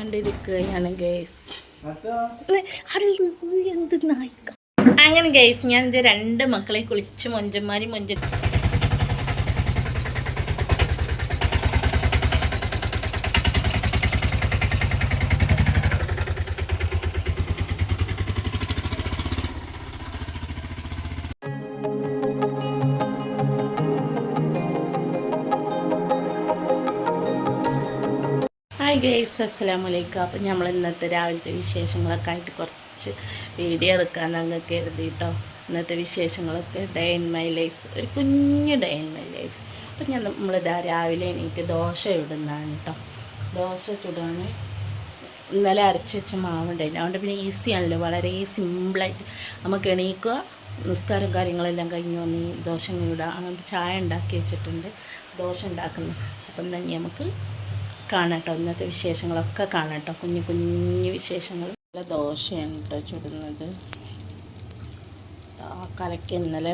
കണ്ടിരിക്കുകയാണ് guys എന്ത് നായിക്ക അങ്ങനെ guys ഞാൻ എന്റെ രണ്ട് മക്കളെ കുളിച്ച് മൊഞ്ചന്മാരി മൊഞ്ച ഹായ് ഗൈസ് അസ്സലാമു അലൈക്കും അപ്പം നമ്മൾ ഇന്നത്തെ രാവിലത്തെ വിശേഷങ്ങളൊക്കെ ആയിട്ട് കുറച്ച് വീഡിയോ എടുക്കാൻ ഞങ്ങൾക്ക് കരുതിയിട്ടോ ഇന്നത്തെ വിശേഷങ്ങളൊക്കെ ഡേ ഇൻ മൈ ലൈഫ് ഒരു കുഞ്ഞ് ഡേ ഇൻ മൈ ലൈഫ് അപ്പം ഞാൻ നമ്മളിതാ രാവിലെ എണീറ്റ് ദോശ ഇടുന്നതാണ് കേട്ടോ ദോശ ചുടാണ് ഇന്നലെ അരച്ച് വെച്ച മാവുണ്ടായിരുന്നു. അതുകൊണ്ട് പിന്നെ ഈസിയാണല്ലോ വളരെ സിമ്പിളായിട്ട് നമുക്ക് എണീക്കുക നിസ്കാരം കാര്യങ്ങളെല്ലാം കഴിഞ്ഞ് വന്ന് ദോശ ഇടുക. അങ്ങനെ ചായ ഉണ്ടാക്കി വെച്ചിട്ടുണ്ട്. ദോശ ഉണ്ടാക്കുന്നു. അപ്പം തന്നെ നമുക്ക് കാണട്ടോ ഇന്നത്തെ വിശേഷങ്ങളൊക്കെ കാണട്ടോ കുഞ്ഞു കുഞ്ഞു വിശേഷങ്ങൾ. നല്ല ദോശയാണ് കേട്ടോ ചുടുന്നത്. ആ കലയ്ക്ക് ഇന്നലെ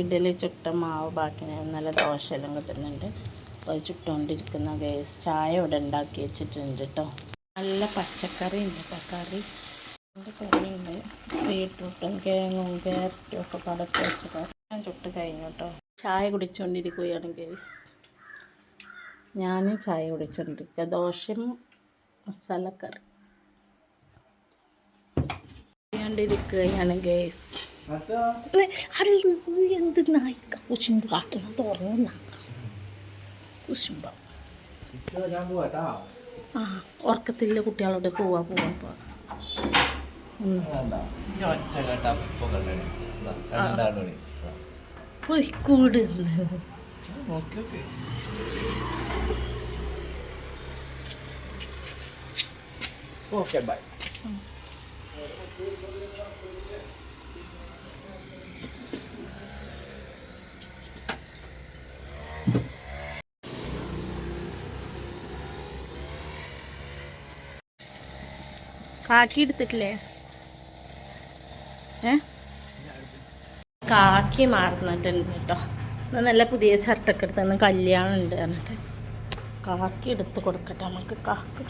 ഇഡലി ചുട്ട മാവ് ബാക്കി നല്ല ദോശയെല്ലാം കിട്ടുന്നുണ്ട്. അപ്പോൾ അത് ചുട്ടുകൊണ്ടിരിക്കുന്ന ഗ്യാസ് ചായ ഇവിടെ ഉണ്ടാക്കി വെച്ചിട്ടുണ്ട് കേട്ടോ. നല്ല പച്ചക്കറി ഉണ്ട് കറി. കറിയുണ്ട്. ബീട്രൂട്ടും കിഴങ്ങും ക്യാരറ്റും ഒക്കെ പടത്ത് വെച്ചിട്ട് ഞാൻ ചുട്ട് കഴിഞ്ഞു കേട്ടോ. ചായ കുടിച്ചുകൊണ്ടിരിക്കുകയാണ് ഗ്യാസ് ഞാൻ ചായ കുടിച്ചോണ്ടിരിക്കുക ദോശയും മസാലക്കറി ചെയ്യാണ്ടിരിക്കുകയാണ് ഗേസ് എന്ത് നായിക്ക? കുശുമ്പ് കാട്ടണം. ഉറങ്ങുന്ന കുശുമ്പ. ആ ഉറക്കത്തില്ല കുട്ടികളോട് പോവാ പോവാ പോവാ. പോയിക്കൂട് ഓക്കെ ഓക്കെ. ബൈ കാക്കി എടുത്തിട്ടില്ലേ? ഏ? കാക്കി മാറുന്നിട്ടുണ്ട് കേട്ടോ. നല്ല പുതിയ ഷർട്ടൊക്കെ എടുത്ത് കല്യാണം ഉണ്ട് പറഞ്ഞിട്ട്. കാക്കി എടുത്ത് കൊടുക്കട്ടെ നമുക്ക് കാക്ക്.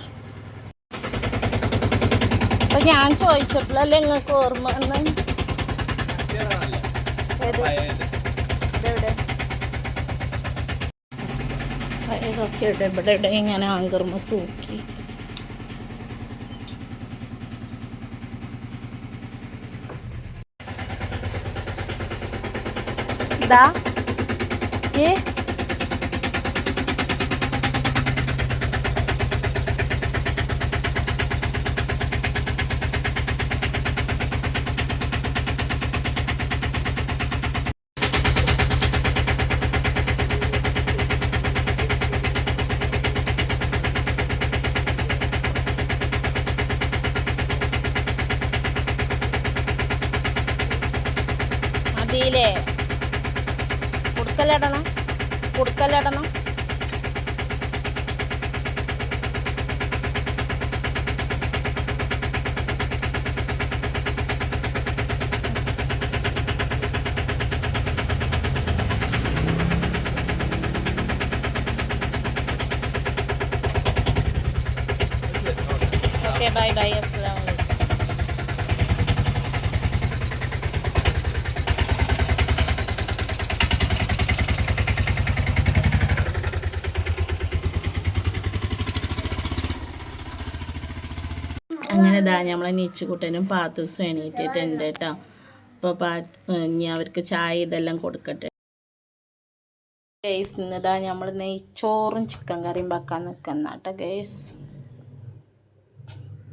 അപ്പൊ ഞാൻ ചോദിച്ചപ്പോഴല്ലേ നിങ്ങൾക്ക് ഓർമ്മ വന്ന്? ഇതൊക്കെ ഇവിടെ ഇവിടെ ഇങ്ങനെ ആങ്കർമ തൂക്കി. ഇതാ. ഏ? അതിലേ കുടുക്കലിടണം കുടുക്കലിടണം ബൈ ബൈ അസ്സലാമു അലൈക്കും അങ്ങനെ ഇതാ നമ്മളെ നീച്ചുകുട്ടനും പാത്തൂസും എണീറ്റിട്ടുണ്ട് കേട്ടോ അപ്പോൾ പാ ഇനി അവർക്ക് ചായ ഇതെല്ലാം കൊടുക്കട്ടെ. ഗേസ് ഇന്നതാ നമ്മൾ നെയ്ച്ചോറും ചിക്കൻ കറിയും വെക്കാൻ നിൽക്കുന്ന കേട്ടോ ഗേസ്.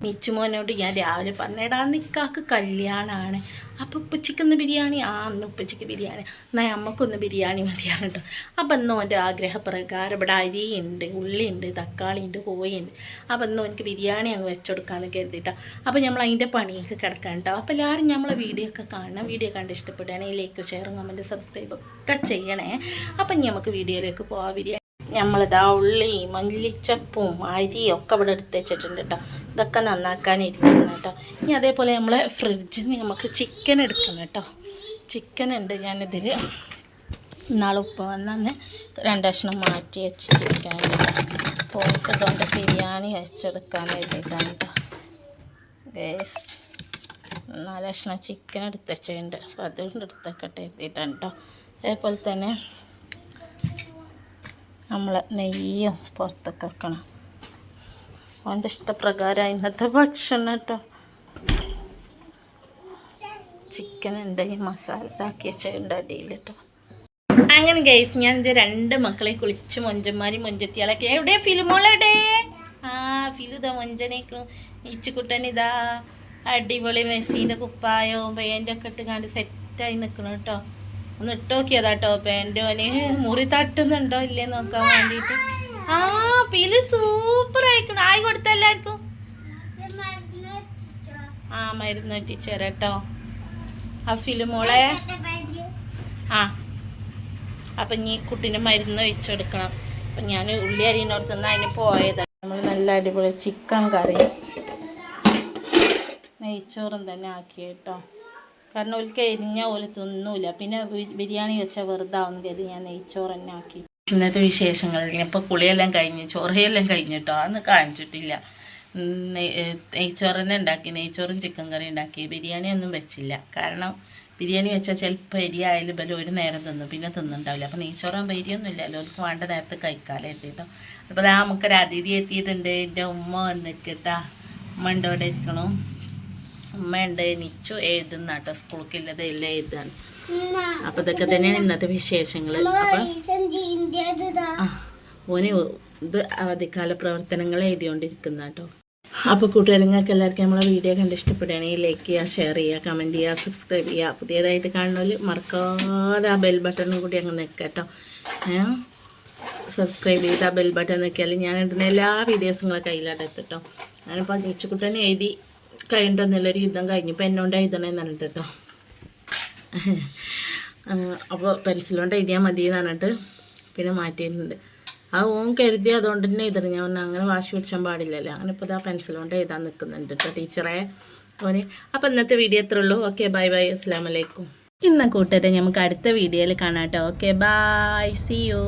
നിച്ചുമോനോട് ഞാൻ രാവിലെ പറഞ്ഞേടാ നിക്കാക്ക് കല്യാണമാണ് അപ്പോൾ ഉപ്പച്ചിക്കൊന്ന് ബിരിയാണി? ആ അന്ന് ഉപ്പച്ചിക്ക് ബിരിയാണി. എന്നാൽ അമ്മക്കൊന്ന് ബിരിയാണി മതിയാണ് കേട്ടോ അപ്പം ഇന്ന് ഓന്റെ ആഗ്രഹപ്രകാരം ഇവിടെ അരിയുണ്ട് ഉള്ളിയുണ്ട് തക്കാളിയുണ്ട് കോഴിയുണ്ട്. അപ്പം ഇന്ന് എനിക്ക് ബിരിയാണി അങ്ങ് വെച്ചുകൊടുക്കാമെന്ന് കരുതിയിട്ടാ അപ്പോൾ നമ്മൾ അതിന്റെ പണിയൊക്കെ കിടക്കാൻ കേട്ടോ അപ്പോൾ എല്ലാവരും നമ്മളെ വീഡിയോ ഒക്കെ കാണണം. വീഡിയോ കണ്ട് ഇഷ്ടപ്പെടുകയാണെങ്കിൽ ലൈക്ക് ഷെയറും കമന്റ് സബ്സ്ക്രൈബ് ഒക്കെ ചെയ്യണേ. അപ്പം നമുക്ക് വീഡിയോയിലേക്ക് പോവാം. ബിരിയാണി നമ്മളിതാ ഉള്ളി മല്ലിച്ചപ്പും അരിയൊക്കെ ഇവിടെ എടുത്ത് വെച്ചിട്ടുണ്ട് കേട്ടോ ഇതൊക്കെ നന്നാക്കാനിരിക്കുന്നു കേട്ടോ ഇനി അതേപോലെ നമ്മൾ ഫ്രിഡ്ജിൽ നിന്ന് നമുക്ക് ചിക്കൻ എടുക്കണം കേട്ടോ. ചിക്കൻ ഉണ്ട് ഞാനിതിൽ ഇന്നാൾ ഉപ്പ വന്നന്ന് രണ്ടക്ഷണം മാറ്റി വെച്ച് ചിക്കൻ പോക്കതുകൊണ്ട് ബിരിയാണി വെച്ചെടുക്കാൻ എഴുതിയിട്ടാണ് കേട്ടോ. ഗേസ് നാലക്ഷണം ചിക്കൻ എടുത്തുണ്ട് അപ്പോൾ അതുകൊണ്ട് എടുത്തേക്കട്ടെ എഴുതിയിട്ടാണ് കേട്ടോ. അതേപോലെ തന്നെ നമ്മൾ നെയ്യും പുറത്തൊക്കെ വെക്കണം. അവന്റെ ഇഷ്ടപ്രകാരം ഇന്നത്തെ ഭക്ഷണം കേട്ടോ. ചിക്കൻ ഈ മസാല ഇതാക്കി വെച്ചുണ്ട് അടിയിൽ കേട്ടോ. അങ്ങനെ ഗൈസ് ഞാൻ എന്റെ രണ്ട് മക്കളെ കുളിച്ച് മൊഞ്ചന്മാരി മൊഞ്ചത്തിയാളൊക്കെ. എവിടെ? ഫിലിമോളെവിടെ ആ ഫിലു ഇതാ മൊഞ്ചനേക്കും ഈച്ചുക്കുട്ടൻ ഇതാ അടിപൊളി മെസ്സീന്റെ കുപ്പായോ പേന്റെ ഒക്കെ ഇട്ട് കണ്ട് സെറ്റായി നിൽക്കണം കേട്ടോ. ഒന്ന് ഇട്ട് നോക്കിയതാ കേട്ടോ പാന്റ് ഓന്. മുറി തട്ടുന്നുണ്ടോ ഇല്ലേ നോക്കാൻ വേണ്ടിയിട്ട്. ആ ഫിലു സൂപ്പർ ആയിക്കണം. ആയി കൊടുത്ത എല്ലാവർക്കും. ആ മരുന്ന് ടീച്ചർ കേട്ടോ ആ ഫിലിമോളെ ആ. അപ്പം ഇനി കുട്ടീനെ മരുന്ന് വെച്ചെടുക്കണം. അപ്പം ഞാൻ ഉള്ളി അരിനോട് തന്നെ അതിന് പോയതാണ് നമ്മൾ നല്ല അടിപൊളി ചിക്കൻ കറി. നെയ്ച്ചോറും തന്നെ ആക്കി കേട്ടോ കാരണം ഒരിക്കൽ എരിഞ്ഞ പോലെ തിന്നൂല. പിന്നെ ബിരിയാണി വെച്ചാൽ വെറുതെ ആവുന്ന കരുതി ഞാൻ നെയ്ച്ചോറ് തന്നെ ആക്കി. ഇന്നത്തെ വിശേഷങ്ങൾ. ഇപ്പോൾ കുളിയെല്ലാം കഴിഞ്ഞ് ചോറയെല്ലാം കഴിഞ്ഞിട്ടോ? അന്ന് കാണിച്ചിട്ടില്ല. ഉം, നെയ്- ഏ, നെയ്ച്ചോറ് തന്നെ ഉണ്ടാക്കി നെയ്ച്ചോറും ചിക്കൻ കറി ഉണ്ടാക്കി. ബിരിയാണി ഒന്നും വെച്ചില്ല. കാരണം ബിരിയാണി വെച്ചാൽ ചിലപ്പോൾ എരി ആയാലും ബലം ഒരു നേരം തിന്നും. പിന്നെ തിന്നുണ്ടാവില്ല. അപ്പോൾ നെയ്ച്ചോറാകുമ്പോൾ എരിയൊന്നും ഇല്ലല്ലോ അവർക്ക് വേണ്ട നേരത്തെ കഴിക്കാലോ കേട്ടോ അപ്പോൾ ദാ നമുക്കൊരു അതിഥി എത്തിയിട്ടുണ്ട്. എന്റെ ഉമ്മ വന്നിട്ടാ ഉമ്മ ഉണ്ട് ഇവിടെ ഇരിക്കണം? ഉമ്മയുണ്ട് നിച്ചു എഴുതുന്നാട്ടോ കേട്ടോ. സ്കൂൾക്ക് ഇല്ലത് എല്ലാം എഴുതാണ് അപ്പോൾ ഇതൊക്കെ തന്നെയാണ് ഇന്നത്തെ വിശേഷങ്ങൾ അപ്പം ഓന് ഇത് അവധിക്കാല പ്രവർത്തനങ്ങൾ എഴുതിയോണ്ടിരിക്കുന്ന കേട്ടോ അപ്പോൾ കൂട്ടുകാരങ്ങൾക്ക് എല്ലാവർക്കും നമ്മളെ വീഡിയോ കണ്ട് ഇഷ്ടപ്പെടുകയാണെങ്കിൽ ലൈക്ക് ചെയ്യുക ഷെയർ ചെയ്യുക കമന്റ് ചെയ്യുക സബ്സ്ക്രൈബ് ചെയ്യുക. പുതിയതായിട്ട് കാണുന്നവർ മറക്കാതെ ആ ബെൽ ബട്ടണും കൂടി അങ്ങ് നിൽക്കുക കേട്ടോ ഏ? സബ്സ്ക്രൈബ് ചെയ്ത് ആ ബെൽ ബട്ടൺ നിൽക്കിയാൽ ഞാൻ ഇടുന്ന എല്ലാ വീഡിയോസും നിങ്ങളെ കയ്യിലായിട്ട് എത്തിട്ടോ. ഞാനിപ്പോൾ നീച്ചുക്കുട്ടനെ എഴുതി കഴിഞ്ഞിട്ടൊന്നുമില്ല ഒരു യുദ്ധം കഴിഞ്ഞു. ഇപ്പം എന്നോണ്ട് എഴുതണമെന്ന് പറഞ്ഞിട്ട് കേട്ടോ. അപ്പോൾ പെൻസിലുകൊണ്ട് എഴുതിയാൽ മതി എന്ന് പറഞ്ഞിട്ട് പിന്നെ മാറ്റിയിട്ടുണ്ട്. അത് ഓൻ കരുതി അതുകൊണ്ട് തന്നെ എഴുതണം ഞാൻ അങ്ങനെ വാശി പിടിച്ചാൻ പാടില്ലല്ലോ. അങ്ങനെ ഇപ്പോൾ ഇതാ പെൻസിലുകൊണ്ട് എഴുതാൻ നിൽക്കുന്നുണ്ട് കേട്ടോ ടീച്ചറെ. ഓന് അപ്പോൾ ഇന്നത്തെ വീഡിയോ എത്ര ഉള്ളൂ. Okay bye bye. അസ്സാം വലൈക്കും ഇന്ന കൂട്ടരെ നമുക്ക് അടുത്ത വീഡിയോയിൽ കാണാം കേട്ടോ ഓക്കെ ബൈ. C U